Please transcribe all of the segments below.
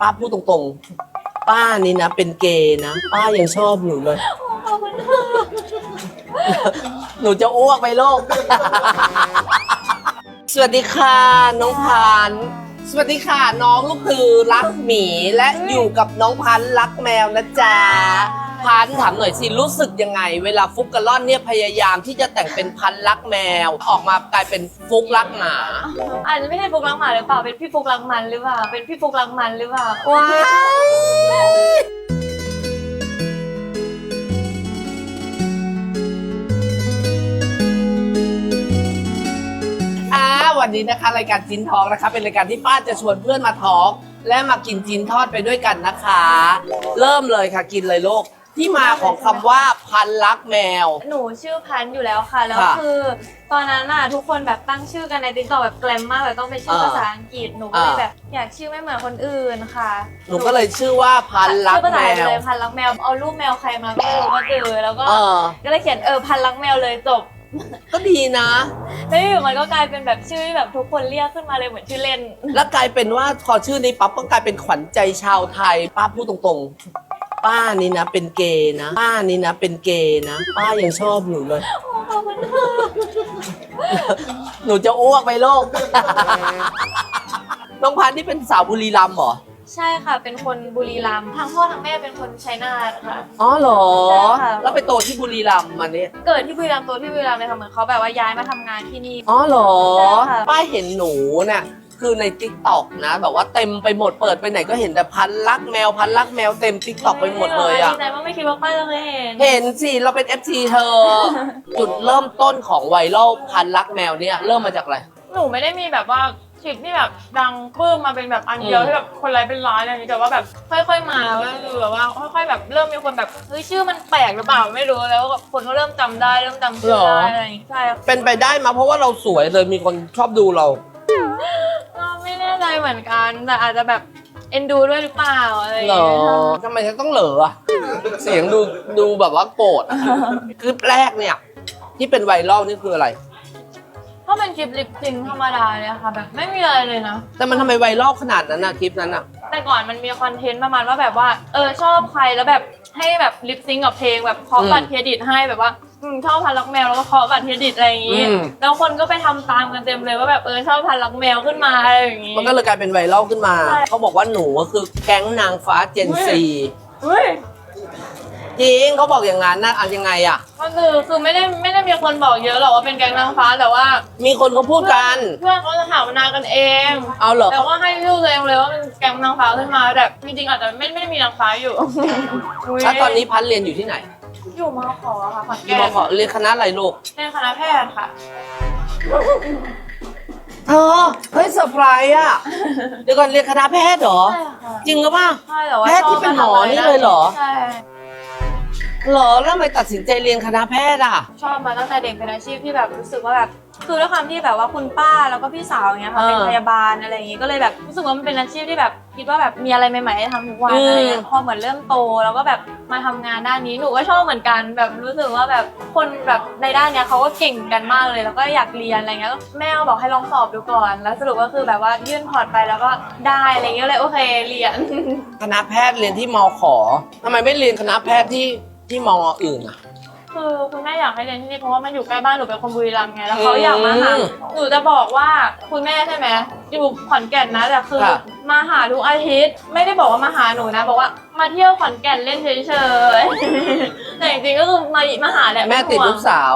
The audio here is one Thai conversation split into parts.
ป้าพูดตรงๆ ป้านี่นะ เป็นเกย์นะ ป้ายังชอบหนูเลย ขอบคุณค่ะหนูจะอ้วกไปโลก สวัสดีค่ะ น้องพันธุ์สวัสดีค่ะ น้องลูกคือรักหมีและอยู่กับน้องพันธุ์รักแมวนะจ๊ะ พันธุ์ถามหน่อยสิรู้สึกยังไง เวลาฟุกกะล่อนเนี่ยพยายามที่จะแต่งเป็นพันธุ์รักแมว ออกมากลายเป็นฟุกรักหมา อาจจะไม่ใช่ฟุกรักหมาหรือเปล่า เป็นพี่ฟุกรักมันหรือเปล่า เป็นพี่ฟุกรักมันหรือเปล่า ว้ายอ่าวันนี้นะคะ รายการจินทองนะคะ เป็นรายการที่ป้าจะชวนเพื่อนมาทอล์กและมากินจินทอดไปด้วยกันนะคะ เริ่มเลยค่ะกินเลยโลก ที่มาของคำว่าพันรักแมว หนูชื่อพันธุ์อยู่แล้วค่ะ แล้วค่ะคือ ตอนนั้นน่ะทุกคนแบบตั้งชื่อกันในติ๊กต็อกแบบแกลมมากแบบต้องเป็นชื่ออ่าภาษาอังกฤษหนูก็เลยอ่า แบบอยากชื่อไม่เหมือนคนอื่นค่ะหนูก็เลยชื่อว่าพันรักชื่อภาแมษาอังกฤษวเลยพันรักแมวเอารูปแมวใครมาก็ไม่รู้ก็เจอแล้วก็เออก็เลยเขียนเออพันรักแมวเลยจบก็ดีนะ แล้วอยู่มันก็กลายเป็นแบบชื่อที่แบบทุกคนเรียกขึ้นมาเลยเหมือนชื่อเล่น แล้วกลายเป็นว่าพอชื่อนี้ปั๊บก็กลายเป็นขวัญใจชาวไทยป้าพูดตรงๆ ป้านี่นะเป็นเกย์นะ ป้านี่นะเป็นเกย์นะ ป้ายังชอบหนูเลย ขอบคุณค่ะหนูจะอ้วกไปโลก น้องพันธุ์นี่เป็นสาวบุรีรัมย์เหรอ ใช่ค่ะ เป็นคนบุรีรัมย์ทั้งพ่อทั้งแม่เป็นคนชัยนาทค่ะ อ๋อเหรอ ใช่ค่ะ แล้วไปโตที่บุรีรัมย์มาเนี่ย เกิดที่บุรีรัมย์โตที่บุรีรัมย์เลยค่ะเหมือนเขาแบบว่าย้ายมาทำงานที่นี่ อ๋อเหรอ ใช่ค่ะ ป้าเห็นหนูเนี่ย คือในทิกตอกนะ แบบว่าเต็มไปหมดเปิดไปไหนก็เห็นแต่พันลักแมวพันลักแมวเต็มทิกตอกไปหมดเลยอะ ดีใจมากไม่คิดว่าป้าจะเคยเห็นเห็นสิ เราเป็น FC เธอ จุดเริ่มต้นของไวรัลพันลักแมวเนี่ย เริ่มมาจากอะไร หนูไม่ได้มีแบบว่าคลิปที่แบบดังปึ้มมาเป็นแบบอันเดียวอืม ที่แบบคนไลค์เป็นร้อยอะไรอย่างนี้แต่ว่าแบบค่อยๆมาก็คือแบบว่าค่อยๆแบบเริ่มมีคนแบบเฮ้ยชื่อมันแปลกหรือเปล่าไม่รู้แล้วแบบคนก็เริ่มจำได้เริ่มจำชื่อได้อะไรอย่างงี้ใช่เป็นไปได้มาเพราะว่าเราสวยเลยมีคนชอบดูเราก็ไม่แน่ใจ เหมือนกัน แต่อาจจะแบบเอ็นดูด้วยหรือเปล่าอะไรอย่างเหรอเงี้ยทำไมฉันต้องเหลออะเสียงดูดูแบบว่าโกรธอะคลิปแรกเนี่ย ที่เป็นไวรัลนี่คืออะไรถ้าเป็นคลิปลิปซิงค์ธรรมดาเนี่ยค่ะ แบบไม่มีอะไรเลยนะ แต่มันทำไมไวรัลขนาดนั้นอะคลิปนั้นอะแต่ก่อนมันมีคอนเทนต์ประมาณว่าแบบว่า เออชอบใครแล้วแบบให้แบบลิปซิงกับเพลงแบบเคาะอืมบัตรเครดิตให้แบบว่า อืมชอบพันลักแมวแล้วก็เคาะบัตรเครดิตอะไรอย่างงี้ อืม แล้วคนก็ไปทำตามกันเต็มเลยว่าแบบเออชอบพันลักแมวขึ้นมาอะไรอย่างงี้ มันก็เลยกลายเป็นไวรัลขึ้นมา ใช่ เขาบอกว่าหนูก็คือแก๊งนางฟ้าเจนซีเฮ้ยจริงเขาบอกอย่างนั้นนะอะยังไงอะก็คือคือไม่ได้ไม่ได้มีคนบอกเยอะหรอกว่าเป็นแก๊งนางฟ้าแต่ว่ามีคนเขาพูดกัน เพื่อนเขาจะถามนากันเอง เอาเหรอ แต่ว่าให้ชื่อตัวเองเลยว่าเป็นแก๊งนางฟ้าขึ้นมาแต่จริงๆอาจจะไม่ไม่ได้มีนางฟ้าอยู่ยแล้วตอนนี้พันเรียนอยู่ที่ไหน อยู่มขอค่ะขอนอยู่แก่มนขอเรียนคณะอะไรลูกเรียนคณะแพทย์ค่ะ เธอเฮ้ยเซอร์ไพรส์อะเดี๋ยวก่อนเรียนคณะแพทย์เหรอ ใช่ค่ะจริงหรือเปล่า ใช่แต่ว่าแพทย์ที่เป็นหมอนี่เลยเหรอ ใช่เหรอแล้วทำไมตัดสินใจเรียนคณะแพทย์อะชอบมาตั้งแต่เด็กเป็นอาชีพที่แบบรู้สึกว่าแบบ คือด้วยความที่แบบว่าคุณป้าแล้วก็พี่สาวอย่างเงี้ยค่ะเออเป็นพยาบาลอะไรอย่างงี้ก็เลยแบบรู้สึกว่ามันเป็นอาชีพที่แบบคิดว่าแบบมีอะไรใหม่ๆให้ทำทุกวันอืม อะไรเงี้ยพอเหมือนเริ่มโตแล้วก็แบบมาทำงานด้านนี้หนูก็ชอบเหมือนกันแบบรู้สึกว่าแบบคนแบบในด้านเนี้ยเขาก็เก่งกันมากเลย แล้วก็อยากเรียนอะไรเงี้ยก็แม่ก็บอกให้ลองสอบดูก่อน แล้วสรุปก็คือแบบว่ายื่นพอร์ตไปแล้วก็ได้อะไรเงี้ยเลยโอเคเรียน คณะแพทย์เรียนที่มขอทำไมไม่เรียนคณะแพทย์ที่ที่มอื่นอะ คือคุณแม่อยากให้เรียนที่นี่เพราะว่ามันอยู่ใกล้บ้านหนูเป็นคนบุรีรัมย์ไงแล้วเขาอืมอยากมาหาหนูจะบอกว่าคุณแม่ใช่ไหมอยู่ขอนแก่นนะแต่คือค่ะ มาหาทุกอาทิตย์ไม่ได้บอกว่ามาหาหนูนะ บอกว่ามาเที่ยวขอนแก่นเล่นเฉยๆ แต่จริงๆก็คือมามาหาแหละแม่ติดไห่วงลูกสาว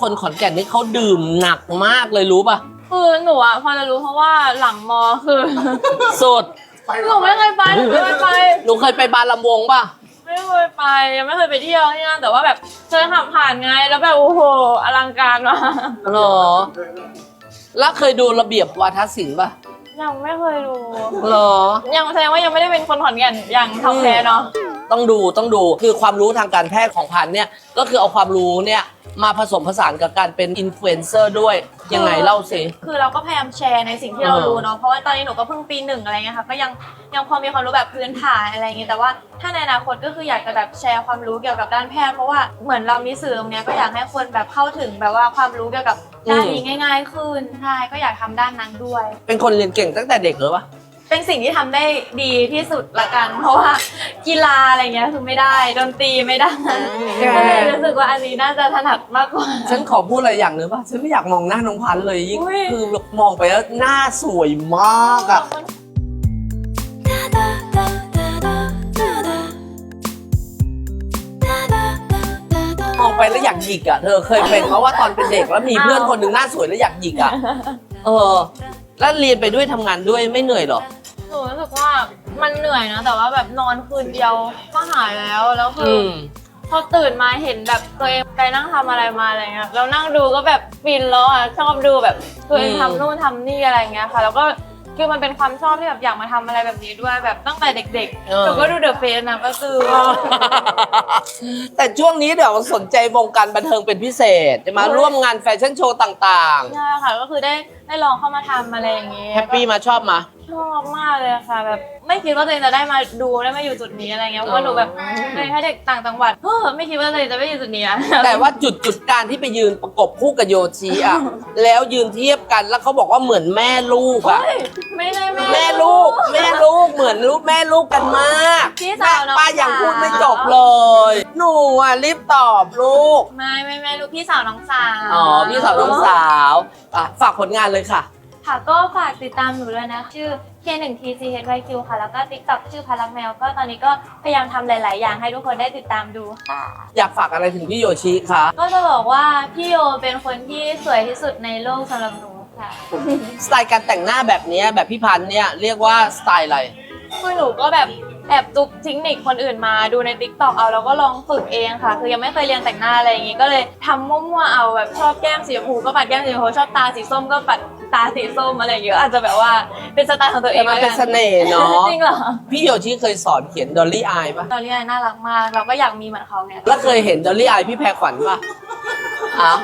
คนขอนแก่นนี่เขาดื่มหนักมากเลยรู้ป่ะคือหนูอะพอจะรู้เพราะว่าหลังมอคือ สุดหนูไม่เคยไปหนูไม่เคยไป หนูเคยไปบานลำวงป่ะ ไม่เคยไปยังไม่เคยไปเที่ยวที่นั่นแต่ว่าแบบเคยขับผ่านไงแล้วแบบโอ้โหอลังการมากเหรอ แล้วเคยดูระเบียบวาทศิลป์ป่ะยังไม่เคยดูเหรอ ยังแสดงว่ายังไม่ได้เป็นคนขอนแก่นอย่างทำแท้เนาะ ต้องดูต้องดูคือความรู้ทางการแพทย์ของพันธุ์เนี่ยก็คือเอาความรู้เนี่ยมาผสมผสานกับการเป็นอินฟลูเอนเซอร์ด้วยยังไงเล่าสิ คือเราก็พยายามแชร์ในสิ่งที่เราเออรู้เนาะเพราะว่าตอนนี้หนูก็เพิ่งปีหนึ่งอะไรเงี้ยค่ะก็ยังยังพอมีความรู้แบบพื้นฐานอะไรเงี้ยแต่ว่าถ้าในอนาคตก็คืออยากจะแบบแชร์ความรู้เกี่ยวกับด้านแพทย์เพราะว่าเหมือนเรามีสื่อตรงเนี้ยก็อยากให้คนแบบเข้าถึงแบบว่าความรู้เกี่ยวกับด้านนี้ง่าย ๆ ขึ้นใช่ก็อยากทำด้านนั้นด้วย เป็นคนเรียนเก่งตั้งแต่เด็กเหรอวะ เเป็นสิ่งที่ทำได้ดีที่สุดละกัน เพราะว่ากีฬาอะไรเงี้ยคือไม่ได้ดนตรีไม่ได้ก็เลยรู้สึกว่าอันนี้น่าจะถนัดมากกว่า ฉันขอพูดอะไรอย่างหนึ่งป่ะฉันไม่อยากมองหน้าน้องพันธุ์เลยยิ่งอุ๊ย คือมองไปแล้วหน้าสวยมากอะ มองไปแล้วอยากหยิกอะเธอเคยเป็นเพราะว่าตอนเป็นเด็กแล้วมีเพื่อนคนหนึ่งหน้าสวยแล้วอยากหยิกอะเออ แล้วเรียนไปด้วยทำงานด้วยไม่เหนื่อยเหรอหนูรู้สึกว่า มันเหนื่อยนะ แต่ว่าแบบนอนคืนเดียวก็หายแล้วแล้วคือืออม พอตื่นมาเห็นแบบตัวเองไปนั่งทำอะไรมาอะไรเงี้ยแล้วนั่งดูก็แบบฟินแล้วอะชอบดูแบบตัวเองอืม ทำนู่นทำนี่อะไรเงี้ยค่ะ แล้วก็คือมันเป็นความชอบที่แบบอยากมาทำอะไรแบบนี้ด้วยแบบตั้งแต่เด็กๆหนูก็ดูเดอะเฟสนะก็คือ แต่ช่วงนี้เดี๋ยวสนใจวงการบันเทิงเป็นพิเศษจะมาร่วมงานแฟชั่นโชว์ต่าง ใช่ค่ะก็คือได้ได้ลองเข้ามาทำอะไรอย่างเงี้ๆยแฮปปี้มาชอบมา ชอบมากเลยค่ะแบบไม่คิดว่าตัวเองจะได้มาดูได้มาอยู่จุดนี้อะไรเงี้ยเพราะว่าหนูแบบเป็นแค่เด็กต่างจังหวัดเฮ้อไม่คิดว่าตัวเองจะไม่อยู่จุดนี้อะแต่ว่าจุดจุดการที่ไปยืนประกบคู่กับโยชิอะ แล้วยืนเทียบกันแล้วเขาบอกว่าเหมือนแม่ลูกอะ เฮ้ยไม่ได้แม่ แม่ลูก แม่ลูกเหมือนลูกแม่ลูกกันมากพี่สาวน้อง ป้ายังสาวพูดไม่จบเลยห นูอะรีบตอบลูก ไม่ไม่ไม่ลูกพี่สาวน้องสาวอ๋อพี่สาวน้องสาวอะฝากผลงานเลยค่ะ ค่ะก็ฝากติดตามหนูด้วยนะ ชื่อ K1TCHYQ ค่ะ แล้วก็ TikTok ชื่อพลักแมว ก็ตอนนี้ก็พยายามทำหลาย ๆ อย่างให้ทุกคนได้ติดตามดูค่ะ อยากฝากอะไรถึงพี่โยชิคะก็จะบอกว่าพี่โยเป็นคนที่สวยที่สุดในโลกสำหรับหนูค่ะสไตล์การแต่งหน้าแบบเนี้ยแบบพี่พันธ์เนี่ยเรียกว่าสไตล์อะไร คือหนูก็แบบ แอบตุกเทคนิคคนอื่นมาดูใน t ิ k t o k เอาแล้วก็ลองฝึกเองค่ะ คือยังไม่เคยเรียนแต่งหน้าอะไรอย่างงี้ก็เลยทำมั่วๆเอาแบบชอบแก้มสีชมพูก็ปัดแก้มสีชมพูชอบตาสีส้มก็ปัดตาสีส้มอะไรอย่างเงี้ยอาจจะแบบว่าเป็นสไตล์ของตัวเอแต่งมันเป็นแล้วเสกันน่ห์เนาะจริงเหรอพี่โยชิเคยสอนเขียนดอลลี่อายปะตอนนี้น่ารักมากเราก็อยากมีเหมือนเขาไงแล้วเคยเห็นดอลลี่อายพี่แพรขวัญปะอะ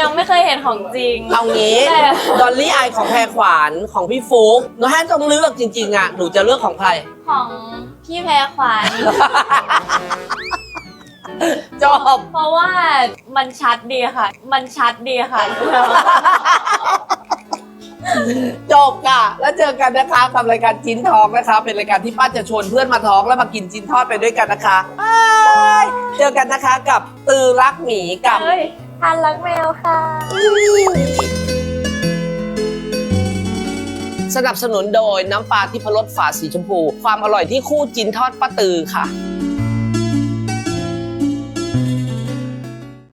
ยังไม่เคยเห็นของจริง เอางี้แต่ ดอลลี่อายของแพรขวัญของพี่ฟุ๊กหนูให้ต้องเลือกจริงๆอะหนูจะเลือกของใคร ของพี่แพรขวัญจบ เพราะว่ามันชัดดีค่ะ มันชัดดีค่ะ จบค่ะ แล้วเจอกันนะคะกับรายการจินทองนะคะ เป็นรายการที่ป้าจะชวนเพื่อนมาท้องแล้วมากินจินทอดไปด้วยกันนะคะบายเจอกันนะคะกับตือรักหมีกับ เฮ้ย ทานรักแมวค่ะ สนับสนุนโดยน้ำปลาที่พรสฝาสีชมพู ความอร่อยที่คู่จินทอดป้าตือค่ะ